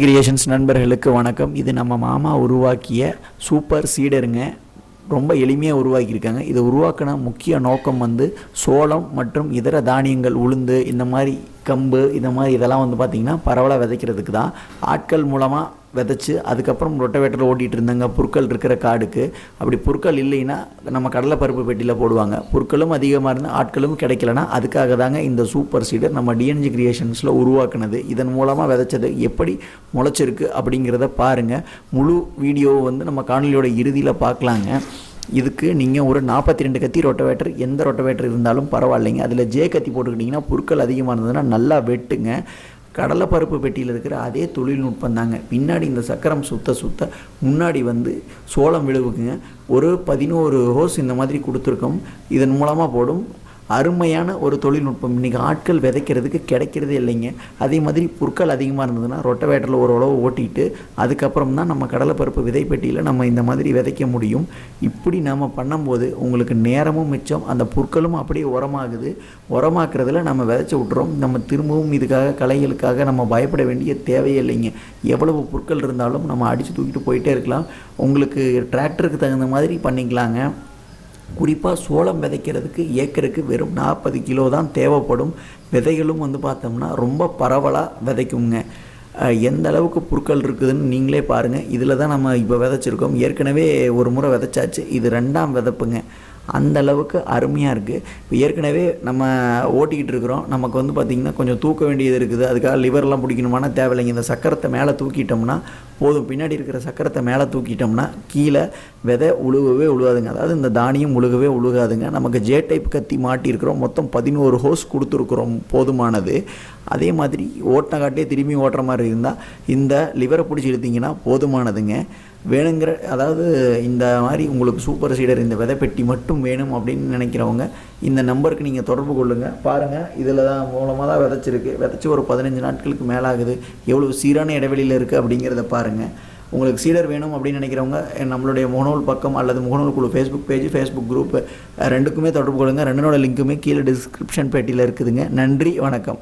Creations நண்பர்களுக்கு வணக்கம். இது நம்ம மாமா உருவாக்கிய சூப்பர் சீடருங்க. ரொம்ப எளிமையாக உருவாக்கியிருக்காங்க. இதை உருவாக்கின முக்கிய நோக்கம் வந்து சோளம் மற்றும் இதர தானியங்கள் உளுந்து இந்த மாதிரி கம்பு இந்த மாதிரி இதெல்லாம் வந்து பார்த்திங்கன்னா பரவலாக விதைக்கிறதுக்கு தான். ஆட்கள் மூலமாக விதைச்சி அதுக்கப்புறம் ரொட்டவேட்டரில் ஓட்டிகிட்டு இருந்தாங்க புற்கள் இருக்கிற காடுக்கு. அப்படி புற்கள் இல்லைன்னா நம்ம கடலைப்பருப்பு பெட்டியில் போடுவாங்க. புற்களும் அதிகமாக இருந்து ஆட்களும் கிடைக்கலனா அதுக்காக தாங்க இந்த சூப்பர் சீடர் நம்ம டிஎன்ஜி கிரியேஷன்ஸில் உருவாக்குனது. இதன் மூலமாக விதைச்சது எப்படி முளைச்சிருக்கு அப்படிங்கிறத பாருங்கள் முழு வீடியோவை வந்து நம்ம காணொலியோட இறுதியில் பார்க்கலாங்க இதுக்கு நீங்கள் ஒரு நாற்பத்தி ரெண்டு கத்தி ரொட்டவேட்டர் எந்த ரொட்டவேட்டர் இருந்தாலும் பரவாயில்லைங்க. அதில் ஜே கத்தி போட்டுக்கிட்டிங்கன்னா புற்கள் அதிகமாக இருந்ததுன்னா நல்லா வெட்டுங்க. கடலைப்பருப்பு பெட்டியில் இருக்கிற அதே தொழில்நுட்பம் தாங்க. பின்னாடி இந்த சக்கரம் சுத்த சுத்த முன்னாடி வந்து சோளம் விழுவுக்குங்க ஒரு பதினோரு ஹோஸ் இந்த மாதிரி கொடுத்துருக்கோம். இதன் மூலமாக போடும். அருமையான ஒரு தொழில்நுட்பம். இன்றைக்கி ஆட்கள் விதைக்கிறதுக்கு கிடைக்கிறதே இல்லைங்க. அதே மாதிரி புற்கள் அதிகமாக இருந்ததுன்னா ரொட்டவேட்டரில் ஒரு உழவு ஓட்டிட்டு அதுக்கப்புறம் தான் நம்ம கடலைப்பருப்பு விதைப்பெட்டியில் நம்ம இந்த மாதிரி விதைக்க முடியும். இப்படி நம்ம பண்ணும்போது உங்களுக்கு நேரமும் மிச்சம் அந்த புற்களும் அப்படியே உரமாகுது. உரமாக்குறதுல நம்ம விதைச்சி விட்றோம் நம்ம திரும்பவும் இதுக்காக களைகளுக்காக நம்ம பயப்பட வேண்டிய தேவையே இல்லைங்க. எவ்வளவு புற்கள் இருந்தாலும் நம்ம அடித்து தூக்கிட்டு போயிட்டே இருக்கலாம். உங்களுக்கு டிராக்டருக்கு தகுந்த மாதிரி பண்ணிக்கலாங்க. குறிப்பாக சோளம் விதைக்கிறதுக்கு ஏக்கருக்கு வெறும் நாற்பது கிலோ தான் தேவைப்படும். விதைகளும் வந்து பார்த்தோம்னா ரொம்ப பரவலாக விதைக்குங்க. எந்த அளவுக்கு புற்கள் இருக்குதுன்னு நீங்களே பாருங்கள் இதில் தான் நம்ம இப்போ விதைச்சிருக்கோம். ஏற்கனவே ஒரு முறை விதைச்சாச்சு. இது ரெண்டாம் விதைப்புங்க. அந்த அளவுக்கு அருமையாக இருக்குது இப்போ ஏற்கனவே நம்ம ஓட்டிக்கிட்டு இருக்கிறோம். நமக்கு வந்து பார்த்திங்கன்னா கொஞ்சம் தூக்க வேண்டியது இருக்குது. அதுக்காக லிவர்லாம் பிடிக்கணுமானா தேவையில்லைங்க. இந்த சக்கரத்தை மேலே தூக்கிட்டோம்னா போதும். பின்னாடி இருக்கிற சக்கரத்தை மேலே தூக்கிட்டோம்னா கீழே விதை உழுகவே உழுகாதுங்க. அதாவது இந்த தானியம் உழுகவே உழுகாதுங்க. நமக்கு ஜே டைப் கத்தி மாட்டியிருக்கிறோம் மொத்தம் பதினோரு ஹோஸ் கொடுத்துருக்குறோம். போதுமானது. அதே மாதிரி ஓட்டின காட்டியே திரும்பி ஓட்டுற மாதிரி இருந்தால் இந்த லிவரை பிடிச்சி எடுத்திங்கன்னா போதுமானதுங்க. வேணுங்கிற அதாவது இந்த மாதிரி உங்களுக்கு சூப்பர் சீடர் இந்த விதை பெட்டி மட்டும் வேணும் அப்படின்னு நினைக்கிறவங்க இந்த நம்பருக்கு நீங்கள் தொடர்பு கொள்ளுங்கள் பாருங்கள் இதில் தான் மூலமாக தான் விதைச்சிருக்கு. விதைச்சி ஒரு பதினஞ்சு நாட்களுக்கு மேலாகுது. எவ்வளோ சீரான இடைவெளியில் இருக்குது அப்படிங்கிறத பாருங்கள் உங்களுக்கு சீடர் வேணும் அப்படின்னு நினைக்கிறவங்க நம்மளுடைய முகநூல் பக்கம் அல்லது முகநூல் குழு ஃபேஸ்புக் பேஜ் ஃபேஸ்புக் குரூப் ரெண்டுக்குமே தொடர்பு கொள்ளுங்கள் ரெண்டுனோட லிங்க்குமே கீழே டிஸ்கிரிப்ஷன் பேட்டியில் இருக்குதுங்க. நன்றி வணக்கம்.